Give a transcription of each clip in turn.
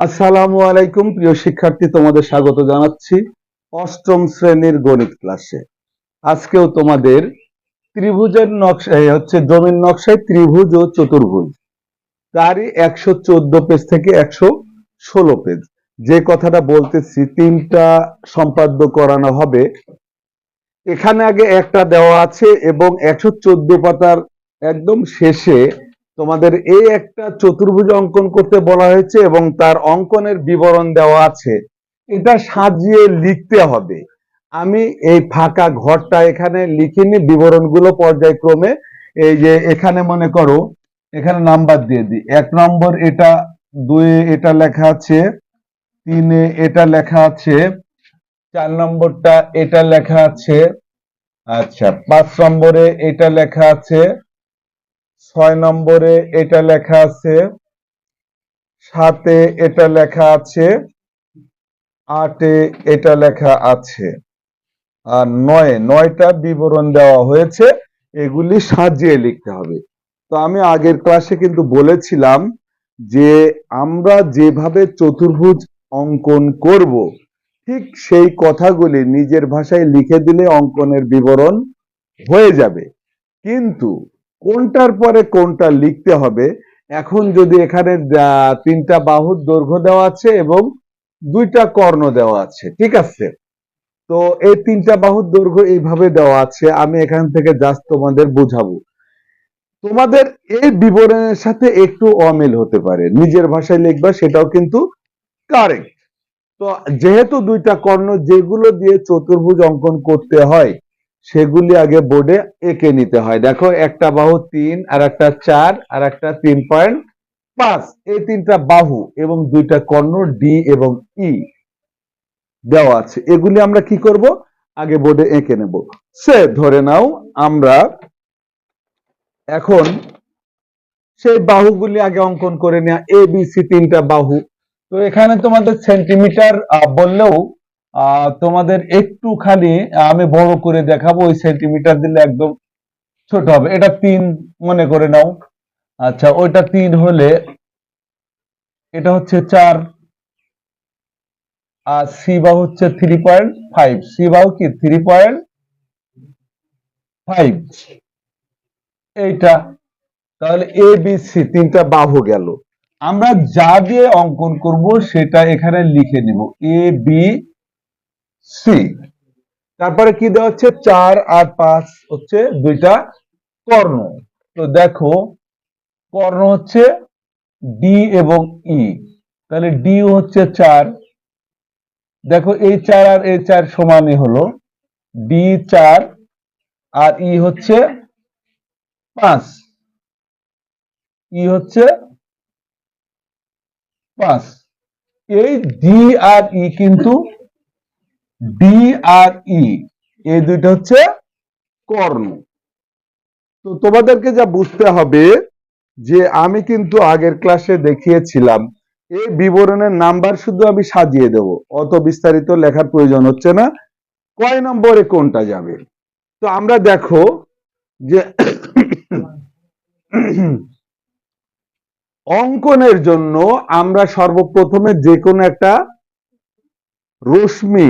আসসালামু আলাইকুম, প্রিয় শিক্ষার্থী, তোমাদের স্বাগত জানাচ্ছি অষ্টম শ্রেণির গণিত ক্লাসে। আজকেও তোমাদের ত্রিভুজের নকশা হচ্ছে জমির নকশায় ত্রিভুজ ও চতুর্ভুজ। তারই একশো চোদ্দ পেজ থেকে একশো ষোলো পেজ। যে কথাটা বলতেছি, তিনটা সম্পাদ্য করানো হবে। এখানে আগে একটা দেওয়া আছে এবং একশো চোদ্দ পাতার একদম শেষে তোমাদের এই একটা চতুর্ভুজ অঙ্কন করতে বলা হয়েছে এবং তার অঙ্কনের বিবরণ দেওয়া আছে। এটা সাজিয়ে লিখতে হবে। আমি এই ফাঁকা ঘরটা এখানে লিখিনি, বিবরণগুলো পর্যায়ক্রমে। এই যে এখানে মনে করো, এখানে নাম্বার দিয়ে দিই। এক নম্বর এটা দুই এটা লেখা আছে, তিনে এটা লেখা আছে, চার নম্বরটা এটা লেখা আছে আচ্ছা পাঁচ নম্বরে এটা লেখা আছে ছয় নম্বরে এটা লেখা আছে, সাতে এটা লেখা আছে, আটে এটা লেখা আছে। আর নয়ে, নয়টা বিবরণ দেওয়া হয়েছে, এগুলি সাজিয়ে লিখতে হবে। তো আমি আগের ক্লাসে কিন্তু বলেছিলাম যে আমরা যেভাবে চতুর্ভুজ অঙ্কন করব, ঠিক সেই কথাগুলি নিজের ভাষায় লিখে দিলে অঙ্কনের বিবরণ হয়ে যাবে। কিন্তু কোনটার পরে কোনটা লিখতে হবে, এখন যদি এখানে তিনটা বাহুর দৈর্ঘ্য দেওয়া আছে এবং দুইটা কর্ণ দেওয়া আছে, ঠিক আছে? তো এই তিনটা বাহুর দৈর্ঘ্য এইভাবে দেওয়া আছে, আমি এখান থেকে জাস্ট তোমাদের বোঝাবো। তোমাদের এই বিবরণের সাথে একটু অমিল হতে পারে, নিজের ভাষায় লিখবা, সেটাও কিন্তু কারেক্ট তো যেহেতু দুইটা কর্ণ যেগুলো দিয়ে চতুর্ভুজ অঙ্কন করতে হয় সেগুলি আগে বোর্ডে এঁকে নিতে হয়। দেখো, একটা বাহু তিন, আর একটা চার, আর একটা তিন পয়েন্ট পাঁচ। এই তিনটা বাহু এবং দুইটা কর্ণ ডি এবং ই দেওয়া আছে। এগুলি আমরা কি করব? আগে বোর্ডে এঁকে নেব। সে, ধরে নাও, আমরা এখন সেই বাহুগুলি আগে অঙ্কন করে নেওয়া এ বি সি তিনটা বাহু। তো এখানে তোমাদের সেন্টিমিটার বললেও তোমাদের একটুখানি আমি বড় করে দেখাবো, ওই সেন্টিমিটার দিলে একদম ছোট হবে। এটা তিন, মনে করে নাও। আচ্ছা ওইটা তিন হলে এটা হচ্ছে চার, আর সি বাহু হচ্ছে থ্রি পয়েন্ট ফাইভ সি বাহু কি? থ্রি পয়েন্ট ফাইভ এইটা, তাহলে এ বি সি তিনটা বাহু গেল। আমরা যা দিয়ে অঙ্কন করব, সেটা এখানে লিখে নিব। A B C. তারপরে কি দেওয়া হচ্ছে? চার আর পাঁচ হচ্ছে দুইটা কর্ণ। তো দেখো, কর্ণ হচ্ছে ডি এবং ই তাহলে ডি হচ্ছে চার। দেখো, এই চার আর এই চার সমানই হলো। ডি চার আর ই হচ্ছে পাঁচ। ই হচ্ছে পাঁচ। এই ডি আর ই কিন্তু ডি আর ই এই দুইটা হচ্ছে কর্ণ। তো তোমাদেরকে যা বুঝতে হবে, যে আমি কিন্তু আগের ক্লাসে দেখিয়েছিলাম, এই বিবরণের নাম্বার শুধু আমি সাজিয়ে দেব, অত বিস্তারিত লেখার প্রয়োজন হচ্ছে না। কয় নম্বরে কোনটা যাবে? তো আমরা দেখো যে অঙ্কনের জন্য আমরা সর্বপ্রথমে যে কোনো একটা রশ্মি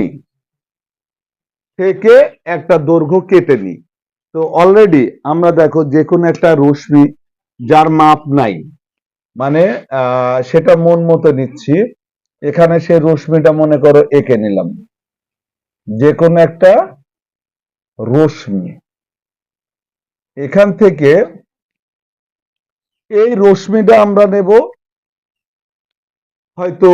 থেকে একটা দৈর্ঘ্য কেটে নিই। তো অলরেডি আমরা দেখো যে কোনো একটা রশ্মি যার মাপ নাই। মানে সেটা মন মতো নিচ্ছি। এখানে সে রশ্মিটা মনে করো এঁকে নিলাম। যে কোনো একটা রশ্মি। এখান থেকে এই রশ্মিটা আমরা নেব হয়তো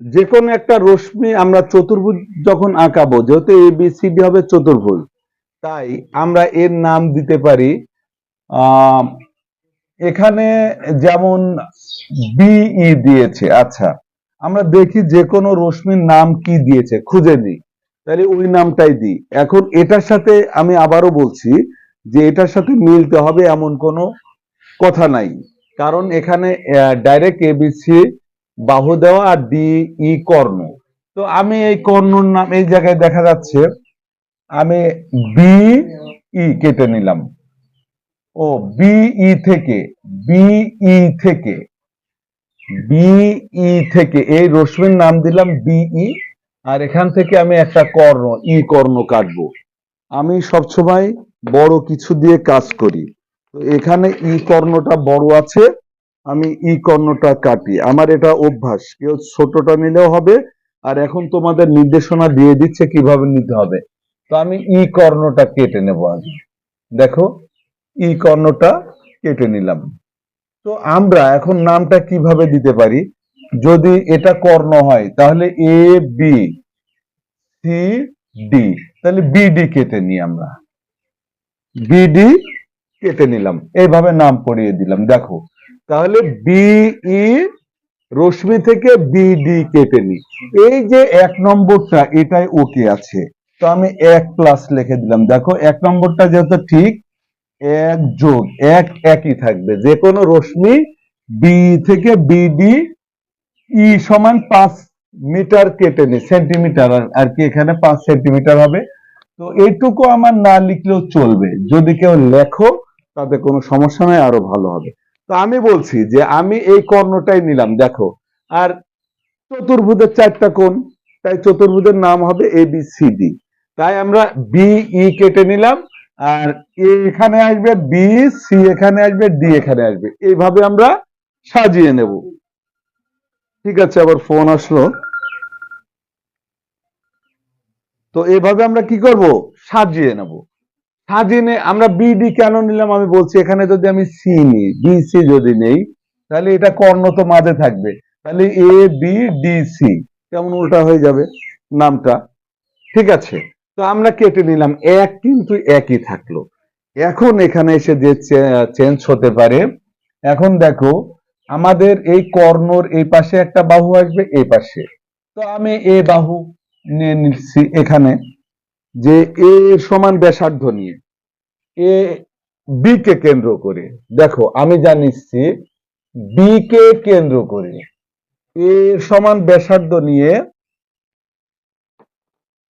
যে কোনো একটা রশ্মি আমরা চতুর্ভুজ যখন আঁকাবো, যেহেতু এ বি সি ডি হবে চতুর্ভুজ, তাই আমরা এর নাম দিতে পারি এখানে যেমন বিই দিয়েছে আচ্ছা আমরা দেখি যে কোনো রশ্মির নাম কি দিয়েছে, খুঁজে নিই, তাহলে ওই নামটাই দিই। এখন এটার সাথে আমি আবারও বলছি যে এটার সাথে মিলতে হবে এমন কোনো কথা নাই, কারণ এখানে ডাইরেক্ট এবিসি বাহু দেওয়া আর ডি ই কর্ণ। তো আমি এই কর্ণর নাম, এই জায়গায় দেখা যাচ্ছে, আমি বি ই কেটে নিলাম। ও বিই থেকে বিই থেকে বিই থেকে, এই রশ্মির নাম দিলাম বিই আর এখান থেকে আমি একটা কর্ণ, ই কর্ণ কাটবো। আমি সবসময় বড় কিছু দিয়ে কাজ করি। তো এখানে ই কর্ণটা বড় আছে আমি ই কর্ণটা কাটি। আমার এটা অভ্যাস। কেউ ছোটটা নিলেও হবে, আর এখন তোমাদের নির্দেশনা দিয়ে দিচ্ছে কীভাবে নিতে হবে। তো আমি ই কর্ণটা কেটে নেব আগে দেখো, ই কর্ণটা কেটে নিলাম। তো আমরা এখন নামটা কীভাবে দিতে পারি? যদি এটা কর্ণ হয়, তাহলে এ, বি, সি, ডি। তাহলে বিডি কেটে নিই আমরা। বিডি কেটে নিলাম। এইভাবে নাম পড়িয়ে দিলাম। দেখো তাহলে বিই রশ্মি থেকে বিডি কেটে নিই। এই যে এক নম্বরটা, এটাই ওকে আছে। তো আমি এক প্লাস লিখে দিলাম। দেখো, এক নম্বরটা যেহেতু ঠিক, এক যোগ, এক একই থাকবে। যে কোনো রশ্মি বি থেকে বিডি ই সমান পাঁচ মিটার কেটে নি সেন্টিমিটার, আর কি এখানে পাঁচ সেন্টিমিটার হবে। তো এইটুকু আমার না লিখলেও চলবে। যদি কেউ লেখো, তাতে কোনো সমস্যা নাই, আরও ভালো হবে। তো আমি বলছি যে আমি এই কর্ণটাই নিলাম, দেখো। আর চতুর্ভুজের চারটা কোণ, তাই চতুর্ভুজের নাম হবে এ বি সি ডি তাই আমরা বি ই কেটে নিলাম, আর এখানে আসবে বি সি এখানে আসবে ডি এখানে আসবে। এইভাবে আমরা সাজিয়ে নেব। ঠিক আছে, আবার ফোন আসলো। তো এভাবে আমরা কি করব? সাজিয়ে নেব। সাজিয়ে নে আমরা বিডি কেন নিলাম? আমি বলছি, এখানে যদি আমি সি নিই বি সি যদি নেই, তাহলে এটা কর্ণ তো মাঝে থাকবে। তাহলে এ বি ডি সি কেমন উল্টা হয়ে যাবে নামটা? ঠিক আছে। তো আমরা কেটে নিলাম। এক কিন্তু একই থাকল। এখন এখানে এসে যে চেঞ্জ হতে পারে, এখন দেখো, আমাদের এই কর্ণর এই পাশে একটা বাহু আসবে, এই পাশে। তো আমি এ বাহু নিয়ে নিচ্ছি এখানে। যে এ সমান ব্যাসার্ধ নিয়ে, এ বি কে কেন্দ্র করে। দেখো, আমি যা বি কে কেন্দ্র করে এ সমান ব্যাসার্ধ নিয়ে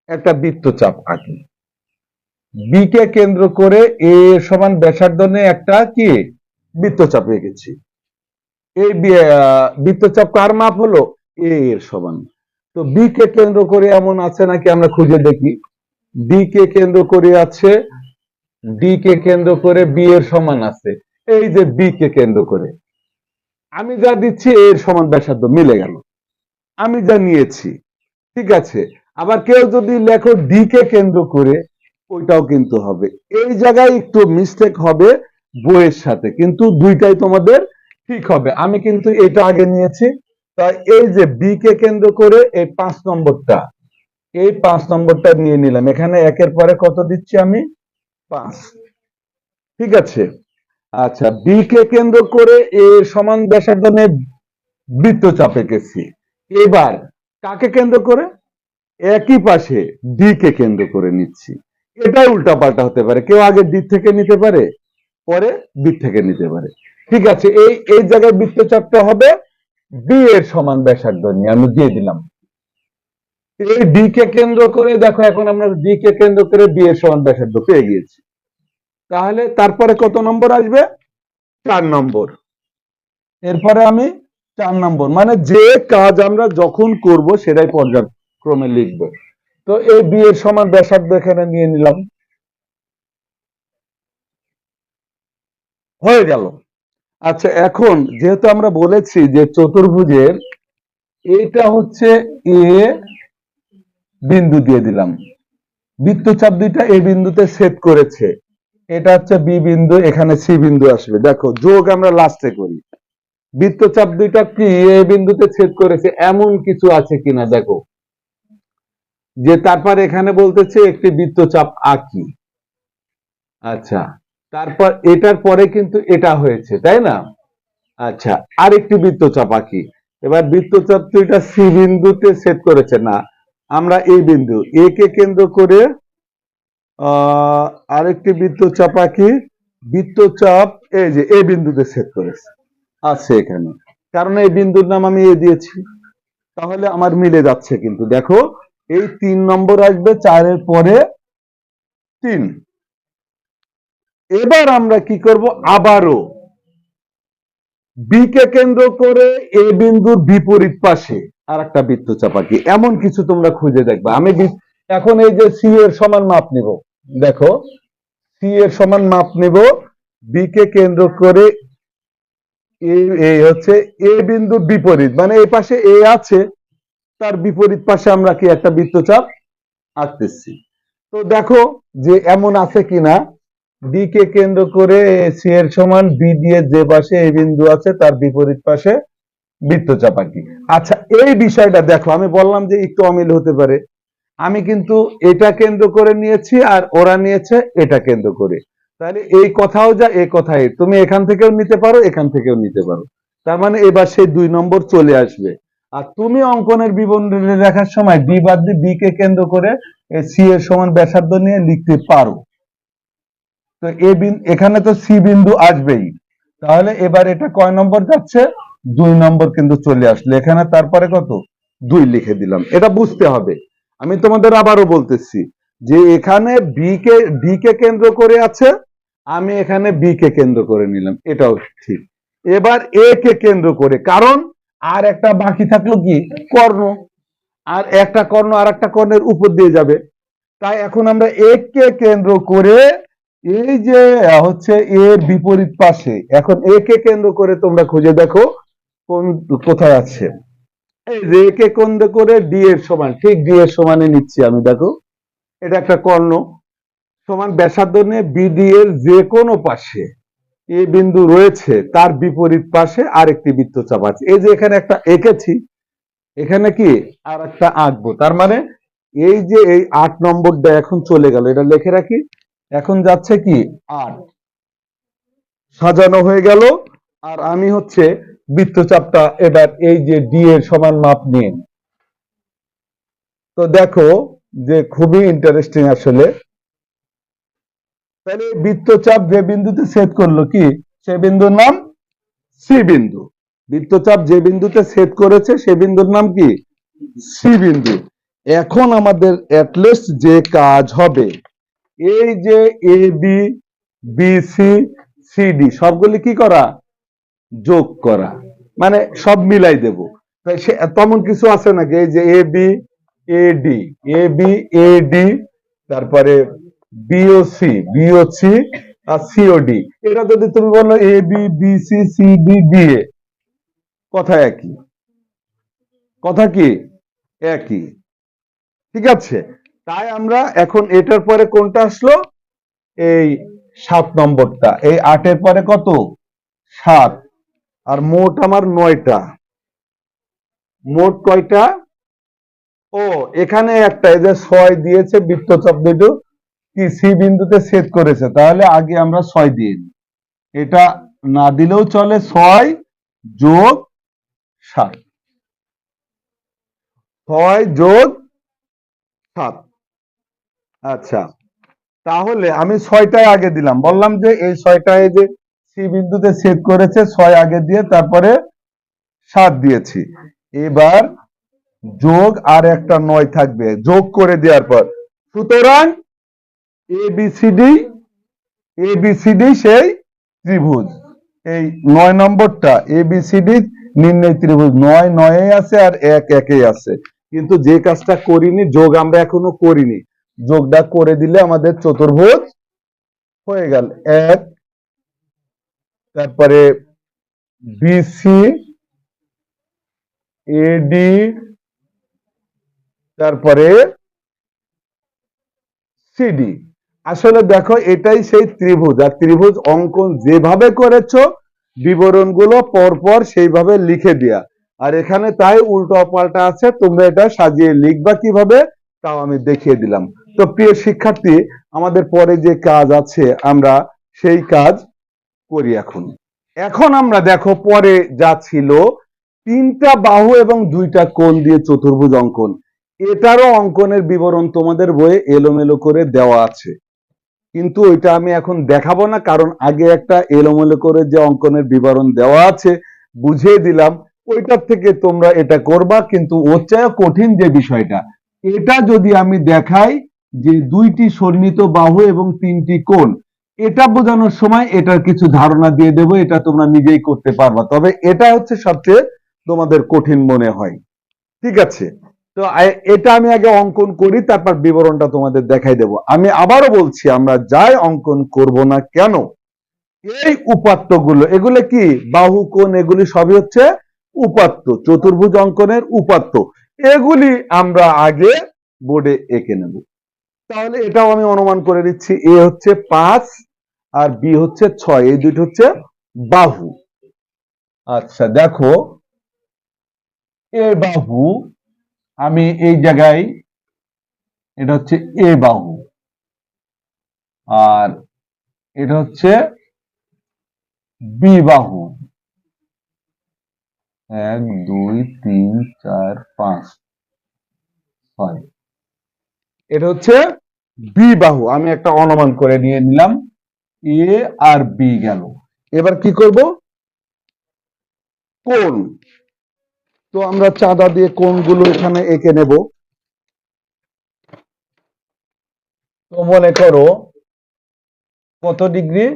একটা বৃত্তচাপ আঁকি। বি কে কেন্দ্র করে এ সমান ব্যাসার্ধ নিয়ে একটা কি? বৃত্তচাপ রেখেছি এই বৃত্তচাপ কার মাপ হলো? এ এর সমান। তো বি কে কেন্দ্র করে এমন আছে নাকি আমরা খুঁজে দেখি? ডি কে কেন্দ্র করে আছে ডি কে কেন্দ্র করে বি এর সমান আছে। এই যে বি কে কেন্দ্র করে, আমি যা দিচ্ছি এর সমান ব্যাসার্ধ, মিলে গেল। আমি যা নিয়েছি, ঠিক আছে? আবার কেউ যদি লেখো ডি কে কেন্দ্র করে, ওইটাও কিন্তু হবে। এই জায়গায় একটু মিস্টেক হবে বইয়ের সাথে, কিন্তু দুইটাই তোমাদের ঠিক হবে। আমি কিন্তু এটা আগে নিয়েছি। তাই এই যে বি কে কেন্দ্র করে, এই পাঁচ নম্বরটা এই পাঁচ নম্বরটা নিয়ে নিলাম। এখানে একের পরে কত দিচ্ছি আমি? পাঁচ। ঠিক আছে? আচ্ছা বি কে কেন্দ্র করে এর সমান ব্যাসার্ধ নিয়ে বৃত্তচাপ এঁকেছি এবার কাকে কেন্দ্র করে? একই পাশে ডি কে কেন্দ্র করে নিচ্ছি। এটাই উল্টা পাল্টা হতে পারে। কেউ আগে ডি থেকে নিতে পারে, পরে বি থেকে নিতে পারে। ঠিক আছে, এই এই জায়গায় বৃত্তচাপটা হবে। বি এর সমান ব্যাসার্ধ নিয়ে আমি দিয়ে দিলাম। এই ডি কে কেন্দ্র করে দেখো এখন আমরা ডি কে কেন্দ্র করে বি এর সমান ব্যাসার্ধ পেয়ে গিয়েছি। তাহলে তারপরে কত নম্বর আসবে? চার নম্বর। এরপরে আমি চার নম্বর মানে যে কাজ আমরা যখন করব সেটাই পর্যায়ক্রমে লিখব। তো এই বি এর সমান ব্যাসার্ধ এখানে নিয়ে নিলাম। হয়ে গেল। আচ্ছা এখন যেহেতু আমরা বলেছি যে চতুর্ভুজের এটা হচ্ছে এ বিন্দু দিয়ে দিলাম। বৃত্তচাপ দুইটা এ বিন্দুতে সেট করেছে। এটা হচ্ছে বি বিন্দু, এখানে সি বিন্দু আসবে। দেখো, যোগ আমরা লাস্টে করি। বৃত্তচাপ দুইটা কি? এ বিন্দুতে ছেদ করেছে, এমন কিছু আছে কিনা দেখো। যে তারপর এখানে বলতেছে একটি বৃত্তচাপ আঁকি। আচ্ছা তারপর এটার পরে কিন্তু এটা হয়েছে, তাই না? আচ্ছা আরেকটি বৃত্তচাপ আঁকি। এবার বৃত্তচাপ দুইটা সি বিন্দুতে সেট করেছে না আমরা এই বিন্দু। এ কে কেন্দ্র করে আরেকটি বৃত্তচাপ আঁকি। বৃত্তচাপ এই যে এ বিন্দুতে সেট করেছে। আছে এখানে। কারণ এই বিন্দুর নাম আমি এ দিয়েছি। তাহলে আমার মিলে যাচ্ছে কিন্তু। দেখো, এই তিন নম্বর আসবে চারের পরে তিন। এবার আমরা কি করব? আবারও। বি কে কেন্দ্র করে এ বিন্দুর বিপরীত পাশে। আর একটা বৃত্তচাপ আঁকি এমন কিছু তোমরা খুঁজে দেখবা। আমি বি- এখন এই যে সি এর সমান মাপ নিব। দেখো সি এর সমান মাপ নিব। বি কে কেন্দ্র করে এ এই হচ্ছে এ বিন্দুর বিপরীত। মানে এই পাশে এ আছে, তার বিপরীত পাশে আমরা কি একটা বৃত্তচাপ আঁকতেছি। তো দেখো যে এমন আছে কিনা। ডি কে কেন্দ্র করে সি এর সমান বি দিয়ে যে পাশে এই বিন্দু আছে, তার বিপরীত পাশে বৃত্তচাপ আঁকি আচ্ছা এই বিষয়টা দেখো, আমি বললাম যে একটু অমিল হতে পারে। আমি কিন্তু এটা কেন্দ্র করে নিয়েছি আর ওরা নিয়েছে, এটা কেন্দ্র করে। তাহলে এই কথাও যা এই কথাই। তুমি এখান থেকেও নিতে পারো, এখান থেকেও নিতে পারো। তার মানে এবার সেই দুই নম্বর চলে আসবে। আর তুমি অঙ্কনের বিবরণী দেখার সময় ডি বাদ দিয়ে বি কে কেন্দ্র করে সি এর সমান ব্যাসার্ধ নিয়ে লিখতে পারো। তো এ বিন্দু এখানে তো সি বিন্দু আসবেই। তাহলে এবার এটা কয় নম্বর যাচ্ছে? দুই নম্বর কিন্তু চলে আসলো। এখানে তারপরে কত? দুই লিখে দিলাম। এটা বুঝতে হবে। আমি তোমাদের আবারও বলতেছি যে এখানে বি কে ডি কে কেন্দ্র করে আছে, আমি এখানে বি কে কেন্দ্র করে নিলাম। এটাও ঠিক। এবার এ কে কেন্দ্র করে, কারণ আর একটা বাকি থাকল কি? কর্ণ। আর একটা কর্ণ আর একটা কর্ণের উপর দিয়ে যাবে। তাই এখন আমরা এ কে কেন্দ্র করে এই যে, হচ্ছে এর বিপরীত পাশে, এখন এ কে কেন্দ্র করে তোমরা খুঁজে দেখো। কোন কোথায় আছে? এই এ কে কেন্দ্র করে ডি এর সমান, ঠিক ডি এর সমানে নিচ্ছি আমি, দেখো। এটা একটা কর্ণ, সমান ব্যাসার্ধ নিয়ে বিডি এর যে কোনো পাশে এ বিন্দু রয়েছে, তার বিপরীত পাশে আরেকটি বৃত্তচাপ আছে। এই যে এখানে একটা এঁকেছি, এখানে কি? আর একটা আঁকবো। তার মানে এই যে এই আট নম্বরটা এখন চলে গেল, এটা লিখে রাখি। এখন যাচ্ছে কি? আট। সাজানো হয়ে গেল, আর আমি হচ্ছে বৃত্তচাপটা এবার এই যে ডি এর সমান মাপ নিয়ে। তো দেখো যে খুবই ইন্টারেস্টিং আসলে। তাহলে বৃত্তচাপ যে বিন্দুতে ছেদ করল কি? সে বিন্দুর নাম সি বিন্দু। বৃত্তচাপ যে বিন্দুতে ছেদ করেছে সে বিন্দুর নাম কি? সি বিন্দু। এখন আমাদের অ্যাটলিস্ট যে কাজ হবে, এই যে এ বি সি ডি সবগুলি কি করা? যোগ করা। মানে সব মিলাই দেব। তেমন কিছু আছে নাকি? এই যে A B A D A B A D তারপরে বিও সি বিও সি আর সিও ডি এটা যদি তুমি বলো A B B C C D D A কথা একই। কথা কি? একই। ঠিক আছে? তাই আমরা এখন এটার পরে কোনটা আসলো? এই সাত নম্বরটা। এই আটের পরে কত? সাত। আর মোট আমার নয়টা। মোট কয়টা? ও, এখানে একটা, এই যে ছয় দিয়েছে বৃত্তচাপ দুটো কি সি বিন্দুতে ছেদ করেছে? তাহলে আগে আমরা ছয় দিয়ে। এটা না দিলেও চলে ছয় যোগ সাত। ছয় যোগ সাত। আচ্ছা তাহলে আমি ছয়টায় আগে দিলাম। বললাম যে এই ছয়টায় যে সি বিন্দুতে ছেদ করেছে, ছয় আগে দিয়ে, তারপরে সাত দিয়েছি। এবার যোগ আর একটা নয় থাকবে। যোগ করে দেওয়ার পর, সুতরাং A B C D A B C D সেই ত্রিভুজ। এই নয় নম্বরটা এ বি সি ডি নির্ণয় ত্রিভুজ। নয় নয়ে আছে আর এক একেই আছে। কিন্তু যে কাজটা করিনি, যোগ আমরা এখনও করিনি। যোগটা করে দিলে আমাদের চতুর্ভুজ হয়ে গেল। এক তারপরে বিসি এডি তারপরে সিডি আসলে দেখো এটাই সেই ত্রিভুজ আর ত্রিভুজ অঙ্কন যেভাবে করেছ বিবরণগুলো পরপর সেইভাবে লিখে দেয়া। আর এখানে তাই উল্টো পাল্টা আছে তোমরা এটা সাজিয়ে লিখবা কীভাবে তাও আমি দেখিয়ে দিলাম। তো প্রিয় শিক্ষার্থী আমাদের পরে যে কাজ আছে আমরা সেই কাজ করি এখন। এখন আমরা দেখো, পরে যা ছিল, তিনটা বাহু এবং দুইটা কোণ দিয়ে চতুর্ভুজ অঙ্কন। এটারও অঙ্কনের বিবরণ তোমাদের বইয়ে এলোমেলো করে দেওয়া আছে। কিন্তু ওইটা আমি এখন দেখাবো না, কারণ আগে একটা এলোমেলো করে যে অঙ্কনের বিবরণ দেওয়া আছে, বুঝিয়ে দিলাম। ওইটার থেকে তোমরা এটা করবা, কিন্তু ওর চেয়ে কঠিন যে বিষয়টা, এটা যদি আমি দেখাই যে দুইটি সন্নিহিত বাহু এবং তিনটি কোণ এটা বোঝানোর সময় এটার কিছু ধারণা দিয়ে দেবো, এটা তোমরা নিজেই করতে পারবা। তবে এটা হচ্ছে সবচেয়ে তোমাদের কঠিন মনে হয়। ঠিক আছে? তো এটা আমি আগে অঙ্কন করি, তারপর বিবরণটা তোমাদের দেখাই দেব। আমি আবারও বলছি, আমরা যাই অঙ্কন করব না কেন, এই উপাত্তগুলো, এগুলো কি? বাহু, কোণ, এগুলি সবই হচ্ছে উপাত্ত, চতুর্ভুজ অঙ্কনের উপাত্ত। এগুলি আমরা আগে বোর্ডে এঁকে নেব। তাহলে এটাও আমি অনুমান করে দিচ্ছি, এ হচ্ছে পাঁচ আর বি হচ্ছে ছয়, এই দুটো হচ্ছে বাহু। আচ্ছা দেখো, এ বাহু, আমি এই জায়গায়, এটা হচ্ছে এ বাহু। আর এটা হচ্ছে বি বাহু। এক, দুই, তিন, চার, পাঁচ, ছয়। এটা হচ্ছে বি বাহু। আমি একটা অনুমান করে নিয়ে নিলাম। এ আর বি গেল। এবার কি করব? কোণ। তো আমরা চাঁদা দিয়ে কোণগুলো এখানে এঁকে নেব। তো মনে করো কত ডিগ্রি?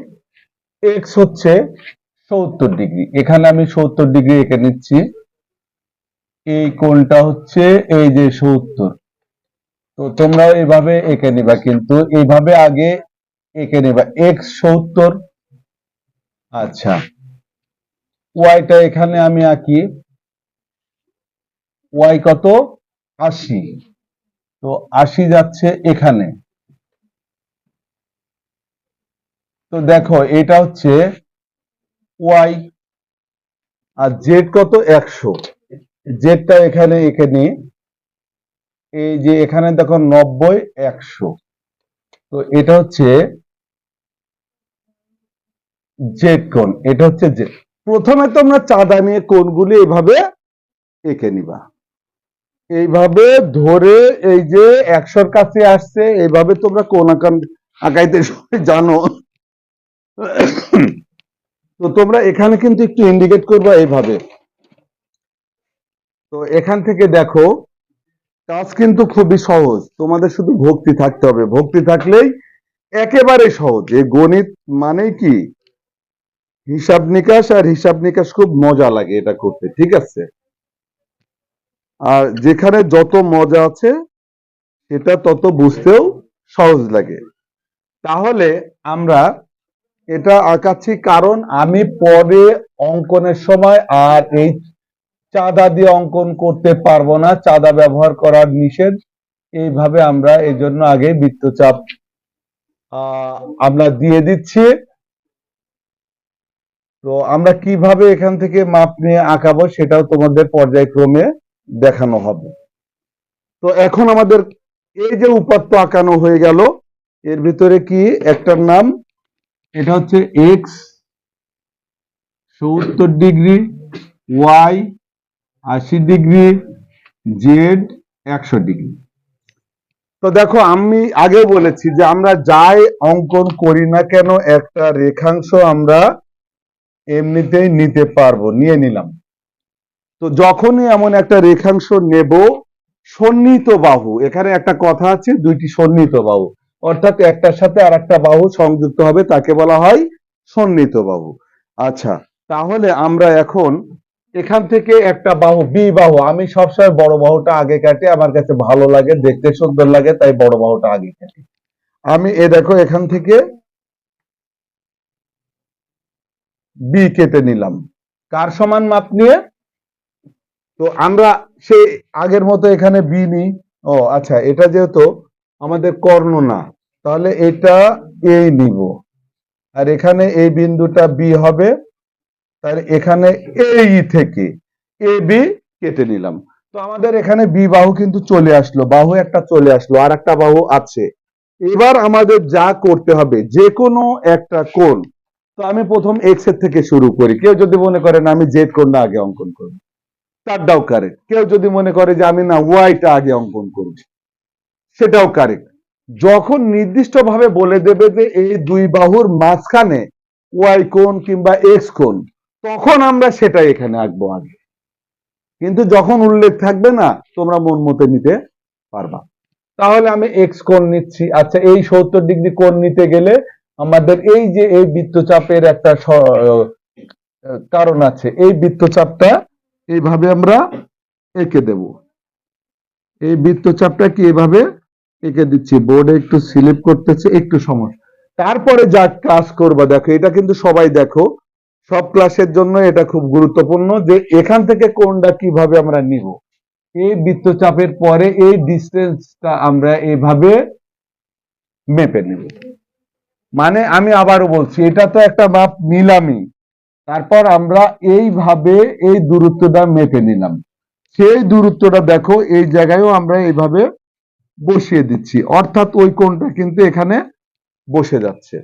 এক্স হচ্ছে সত্তর ডিগ্রি। এখানে আমি সত্তর ডিগ্রি এঁকে নিচ্ছি। এই কোণটা হচ্ছে এই যে সত্তর। তো তোমরা এইভাবে এঁকে নিবা, কিন্তু এইভাবে আগে এঁকে নিবা। এক্স সত্তর। আচ্ছা। ওয়াইটা এখানে আমি আঁকি। ওয়াই কত? আশি। তো আশি যাচ্ছে এখানে। তো দেখো, এটা হচ্ছে ওয়াই আর জেড কত? একশো। জেডটা এখানে এঁকে নিই। এই যে এখানে দেখো নব্বই, একশো। তো এটা হচ্ছে জেড কোণ, এটা হচ্ছে জেড প্রথমে তোমরা চাঁদা নিয়ে কোণগুলি এইভাবে এঁকে নিবা। এইভাবে ধরে এই যে একশোর কাছে আসছে, এইভাবে তোমরা কোন আঁকাইতে জানো। তো তোমরা এখানে কিন্তু একটু ইন্ডিকেট করবা এইভাবে। তো এখান থেকে দেখো কাজ কিন্তু খুবই সহজ। তোমাদের শুধু ভক্তি থাকতে হবে। ভক্তি থাকলেই একেবারে সহজ। এই গণিত মানেই কি? হিসাব নিকাশ আর হিসাব নিকাশ খুব মজা লাগে এটা করতে, ঠিক আছে? আর যেখানে যত মজা আছে, সেটা তত বুঝতেও সহজ লাগে। তাহলে আমরা এটা আঁকাচ্ছি কারণ আমি পরে অঙ্কনের সময় আর এই চাঁদা দিয়ে অঙ্কন করতে পারব না, চাঁদা ব্যবহার করার নিষেধ। এইভাবে আমরা এই জন্য আগে বৃত্তচাপ আমরা দিয়ে দিচ্ছি। তো আমরা কীভাবে এখান থেকে মাপ নিয়ে আঁকাবো সেটাও তোমাদের পর্যায়ক্রমে দেখানো হবে। তো এখন আমাদের এই যে উপাত্ত আঁকানো হয়ে গেল, এর ভিতরে কি একটার নাম? এটা হচ্ছে এক্স সত্তর ডিগ্রি ওয়াই আশি ডিগ্রি, জেড একশো ডিগ্রি। তো দেখো, আমি আগে বলেছি যে আমরা যাই অঙ্কন করি না কেন, একটা রেখাংশ আমরা এমনিতেই নিতে পারব, নিয়ে নিলাম। তো যখনই এমন একটা রেখাংশ নেব, সন্নিহিত বাহু, এখানে একটা কথা আছে, দুইটি সন্নিহিত বাহু। অর্থাৎ একটার সাথে আর একটা বাহু সংযুক্ত হবে, তাকে বলা হয় সন্নিহিত বাহু। আচ্ছা তাহলে আমরা এখন এখান থেকে একটা বাহু বি বাহু। আমি সবসময় বড় বাহুটা আগে কাটি, আমার কাছে ভালো লাগে, দেখতে সুন্দর লাগে, তাই বড় বাহুটা আগে কাটি। আমি এ দেখো, এখান থেকে বি কেটে নিলাম। কার সমান মাপ নিয়ে? তো আমরা সে আগের মতো এখানে বি নিই। ও আচ্ছা এটা যেহেতু আমাদের কর্ণ না, তাহলে এটা এই নিব। আর এখানে এই বিন্দুটা বি হবে। তাহলে এখানে এই থেকে এ, বি কেটে নিলাম। তো আমাদের এখানে বি বাহু কিন্তু চলে আসলো, বাহু একটা চলে আসলো, আর একটা বাহু আছে। এবার আমাদের যা করতে হবে, যে কোনো একটা কোণ। তো আমি প্রথম এক্সের থেকে শুরু করি। কেউ যদি মনে করেন আমি জেড কোণটা আগে অঙ্কন করব। তারটাও কারেক্ট কেউ যদি মনে করে যে আমি না ওয়াইটা আগে অঙ্কন করব, সেটাও কারেক্ট যখন নির্দিষ্টভাবে বলে দেবে যে এই দুই বাহুর মাঝখানে ওয়াই কোণ কিংবা এক্স কোণ তখন আমরা সেটা এখানে আঁকবো আগে। কিন্তু যখন উল্লেখ থাকবে না, তোমরা মন মতে নিতে পারবা। তাহলে আমি এক্স কোণ নিচ্ছি। আচ্ছা এই সত্তর ডিগ্রি কোণ নিতে গেলে আমাদের এই যে এই বৃত্তচাপের একটা কারণ আছে, এই বৃত্তচাপটা এইভাবে আমরা এঁকে দেব। এই বৃত্তচাপটা কি এভাবে এঁকে দিচ্ছি? বোর্ডে একটু স্লিপ করতেছে, একটু সমস্যা। তারপরে যা ক্লাস করবা, দেখো, এটা কিন্তু সবাই দেখো সব ক্লাসের জন্য এটা খুব গুরুত্বপূর্ণ যে এখান থেকে কোনটা কীভাবে আমরা নিব। এই বৃত্তচাপের পরে এই ডিস্টেন্সটা আমরা এইভাবে মেপে নেব। মানে আমি আবারও বলছি, এটা তো একটা মাপ নিলামই। তারপর আমরা এইভাবে এই দূরত্বটা মেপে নিলাম। সেই দূরত্বটা দেখো, এই জায়গায়ও আমরা এইভাবে বসিয়ে দিচ্ছি। অর্থাৎ ওই কোণটা কিন্তু এখানে বসে যাচ্ছে।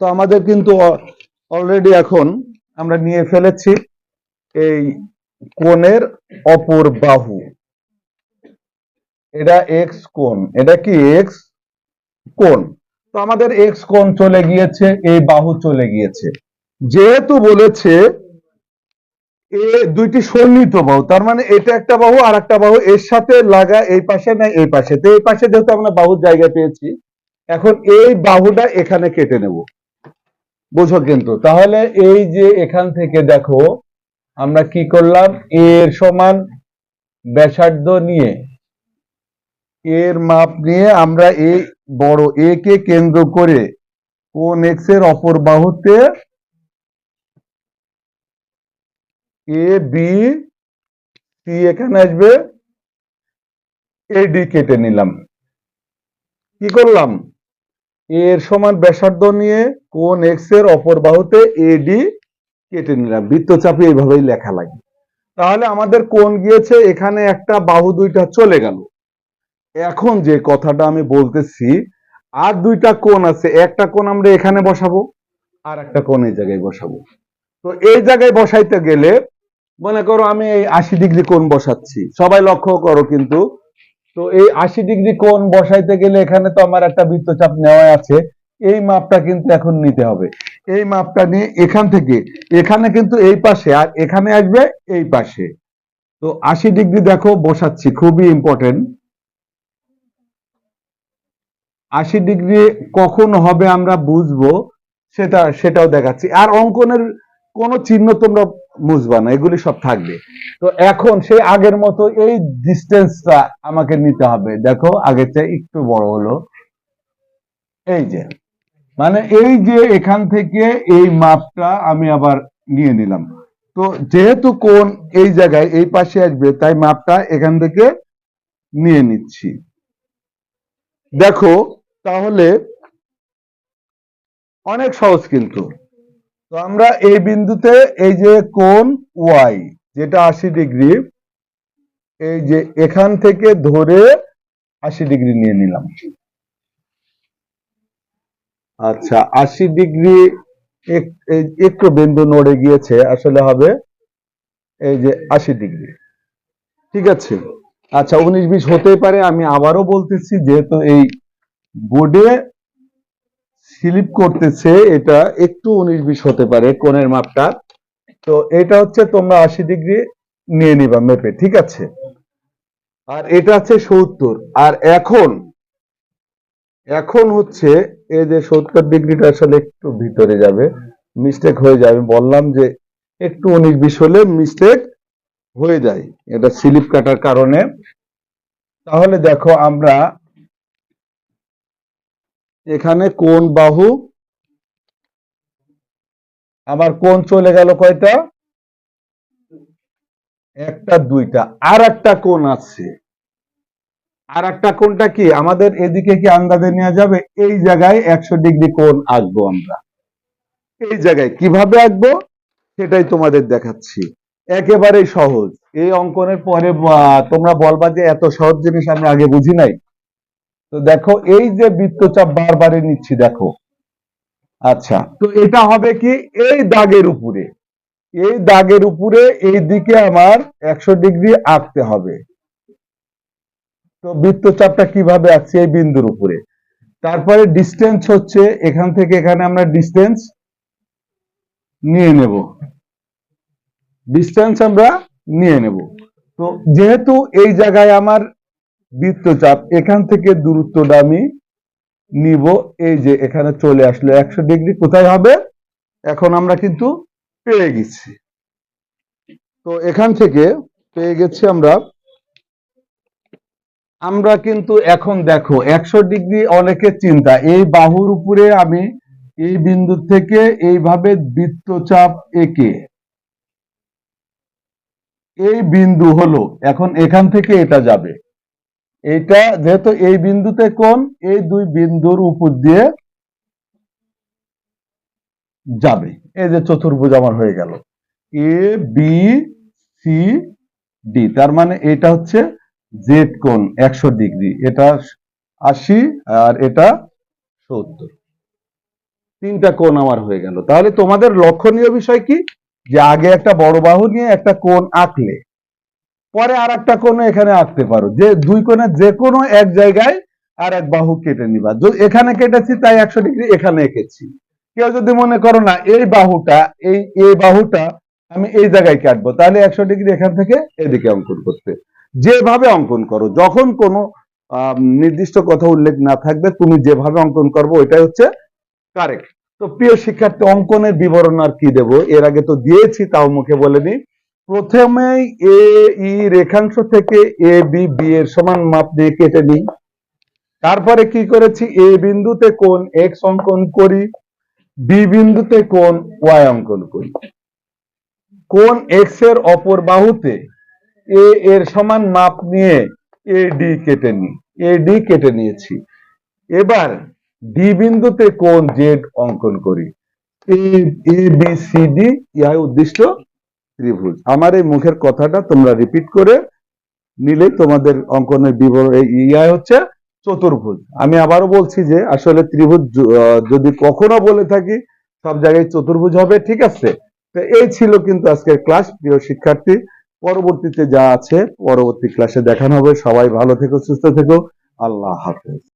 তো আমাদের কিন্তু অলরেডি এখন আমরা নিয়ে ফেলেছি এই কোণের অপর বাহু। এটা এক্স কোণ। এটা কি এক্স কোণ? তো আমাদের এক্স কোণ চলে গিয়েছে, এই বাহু চলে গিয়েছে। যেহেতু বলেছে এ দুইটি সন্নিহিত বাহু, তার মানে এটা একটা বাহু আর একটা বাহু, এর সাথে লাগা এই পাশে না এই পাশে। তো এই পাশে যেহেতু আমরা বাহুর জায়গা পেয়েছি, এখন এই বাহুটা এখানে কেটে নেব। বুঝো কিন্তু। তাহলে এই যে এখান থেকে দেখো, আমরা কি করলাম? এর সমান ব্যাসার্ধ নিয়ে, এর মাপ নিয়ে আমরা এই বড় এ কে কেন্দ্র করে কোন এক্সের অপর বাহুতে এ বি সি এখানে আসবে এডি কেটে নিলাম। কি করলাম? এর সমান ব্যাসার্ধ নিয়ে কোন এক্সের অপর বাহুতে এডি কেটে নিলাম। বৃত্তচাপে এইভাবেই লেখা লাগে। তাহলে আমাদের কোন গিয়েছে, এখানে একটা বাহু দুইটা চলে গেল। এখন যে কথাটা আমি বলতেছি, আর দুইটা কোণ আছে, একটা কোণ আমরা এখানে বসাবো, আর একটা কোণ এই জায়গায় বসাবো। তো এই জায়গায় বসাইতে গেলে, মনে করো আমি এই আশি ডিগ্রি কোণ বসাচ্ছি। সবাই লক্ষ্য করো কিন্তু তো এই আশি ডিগ্রি কোণ বসাইতে গেলে এখানে তো আমার একটা বৃত্তচাপ নেওয়া আছে। এই মাপটা কিন্তু এখন নিতে হবে। এই মাপটা নিয়ে এখান থেকে, এখানে কিন্তু এই পাশে আর এখানে আসবে এই পাশে। তো আশি ডিগ্রি দেখো, বসাচ্ছি, খুবই ইম্পর্টেন্ট আশি ডিগ্রি কখন হবে আমরা বুঝব, সেটা, সেটাও দেখাচ্ছি। আর অঙ্কনের কোনো চিহ্ন তোমরা বুঝবা না, এগুলি সব থাকবে। তো এখন সেই আগের মতো এই ডিস্টেন্সটা আমাকে নিতে হবে। দেখো আগের চেয়ে একটু বড় হলো। এই যে মানে এই যে এখান থেকে এই মাপটা আমি আবার নিয়ে নিলাম। তো যেহেতু কোন এই জায়গায়, এই পাশে আসবে, তাই মাপটা এখান থেকে নিয়ে নিচ্ছি। দেখো, তাহলে অনেক সহজ কিন্তু। তো আমরা এই বিন্দুতে এই যে কোণ ওয়াই যেটা আশি ডিগ্রি, এই যে এখান থেকে ধরে আশি ডিগ্রি নিয়ে নিলাম। আচ্ছা আশি ডিগ্রি একটু বিন্দু নড়ে গিয়েছে, আসলে হবে এই যে আশি ডিগ্রি। ঠিক আছে? আচ্ছা উনিশ বিশ হতেই পারে, আমি আবারও বলতেছি, যেহেতু এই বোর্ডে স্লিপ করতেছে, এটা একটু উনিশ বিশ হতে পারে কোণের মাপটা। তো এটা হচ্ছে তোমরা আশি ডিগ্রি নিয়ে নিবা মেপে, ঠিক আছে? আর এটা হচ্ছে সত্তর। আর এখন এখন হচ্ছে এই যে সত্তর ডিগ্রিটা আসলে একটু ভিতরে যাবে মিস্টেক হয়ে যাবে বললাম যে একটু উনিশ বিশ হলে মিস্টেক হয়ে যায়, এটা স্লিপ কাটার কারণে। তাহলে দেখো আমরা এখানে কোন বাহু? আমার কোন চলে গেল কয়টা? একটা, দুইটা। আর একটা কোন আছে। আর একটা কোনটা কি? আমাদের এদিকে কি আন্দাজে নেওয়া যাবে? এই জায়গায় একশো ডিগ্রি কোন আঁকবো আমরা। এই জায়গায় কীভাবে আঁকবো? সেটাই তোমাদের দেখাচ্ছি। একেবারেই সহজ। এই অঙ্কনের পরে তোমরা বলবা যে এত সহজ জিনিস আমরা আগে বুঝি নাই। তো দেখো, এই যে বৃত্তচাপ বারবারই নিচ্ছি, দেখো। আচ্ছা তো এটা হবে কি? এই দাগের উপরে। এই দাগের উপরে এই দিকে আমার একশো ডিগ্রি আঁকতে হবে। তো বৃত্তচাপটা কীভাবে আঁকছি? এই বিন্দুর উপরে। তারপরে ডিস্টেন্স হচ্ছে, এখান থেকে এখানে আমরা ডিস্টেন্স নিয়ে নেব। ডিস্টেন্স আমরা নিয়ে নেব। তো যেহেতু এই জায়গায় আমার বৃত্তচাপ, এখান থেকে দূরত্বটা আমি নিব। এই যে এখানে চলে আসলো একশো ডিগ্রি, কোথায় হবে? এখন আমরা কিন্তু পেয়ে গেছি। তো এখান থেকে পেয়ে গেছি আমরা। আমরা কিন্তু এখন দেখো, একশো ডিগ্রি অনেকের চিন্তা। এই বাহুর উপরে আমি এই বিন্দু থেকে এইভাবে বৃত্তচাপ এঁকে এই বিন্দু হলো। এখন এখান থেকে এটা যাবে। এটা যেহেতু এই বিন্দুতে কোন এই দুই বিন্দুর উপর দিয়ে যাবে। এই যে চতুর্ভুজ আমার হয়ে গেল। এ বি সি ডি তার মানে এটা হচ্ছে জেড কোণ, একশো ডিগ্রি। এটা আশি আর এটা সত্তর। তিনটা কোণ আমার হয়ে গেল। তাহলে তোমাদের লক্ষণীয় বিষয় কি? যে আগে একটা বড় বাহু নিয়ে একটা কোণ আঁকলে পরে আর একটা কোণ এখানে আঁকতে পারো। যে দুই কোণের যে কোনো এক জায়গায় আর এক বাহু কেটে নিবা। এখানে কেটেছি, তাই একশো ডিগ্রি এখানে এঁকেছি। কেউ যদি মনে করো না, এই বাহুটা, এই এই বাহুটা আমি এই জায়গায় কাটবো, তাহলে একশো ডিগ্রি এখান থেকে এদিকে অঙ্কন করতে। যেভাবে অঙ্কন করো, যখন কোনো নির্দিষ্ট কথা উল্লেখ না থাকবে, তুমি যেভাবে অঙ্কন করব, ওইটাই হচ্ছে কারেক্ট তো প্রিয় শিক্ষার্থী, অঙ্কনের বিবরণ আর কি দেব? এর আগে তো দিয়েছি, তাও মুখে বলেনি। প্রথমেই এ ই রেখাংশ থেকে এ বি বি এর সমান মাপ দিয়ে কেটে নিই। তারপরে কি করেছি? এ বিন্দুতে কোন এক্স অঙ্কন করি বি বিন্দুতে কোন ওয়াই অঙ্কন করি। কোন এক্সের অপর বাহুতে এ এর সমান মাপ নিয়ে এ ডি কেটে নিই। এ ডি কেটে নিয়েছি। এবার ডি বিন্দুতে কোন জেড অঙ্কন করি। এ বি সি ডি ইহা উদ্দিষ্ট ত্রিভুজ। আমার এই মুখের কথাটা তোমরা রিপিট করে নিলে তোমাদের অঙ্কনের বিবরণ ইয়া হচ্ছে চতুর্ভুজ। আমি আবারও বলছি যে আসলে ত্রিভুজ যদি কখনো বলে থাকি, সব জায়গায় চতুর্ভুজ হবে, ঠিক আছে? তো এই ছিল কিন্তু আজকের ক্লাস প্রিয় শিক্ষার্থী। পরবর্তীতে যা আছে, পরবর্তী ক্লাসে দেখানো হবে। সবাই ভালো থেকো, সুস্থ থেকো। আল্লাহ হাফেজ।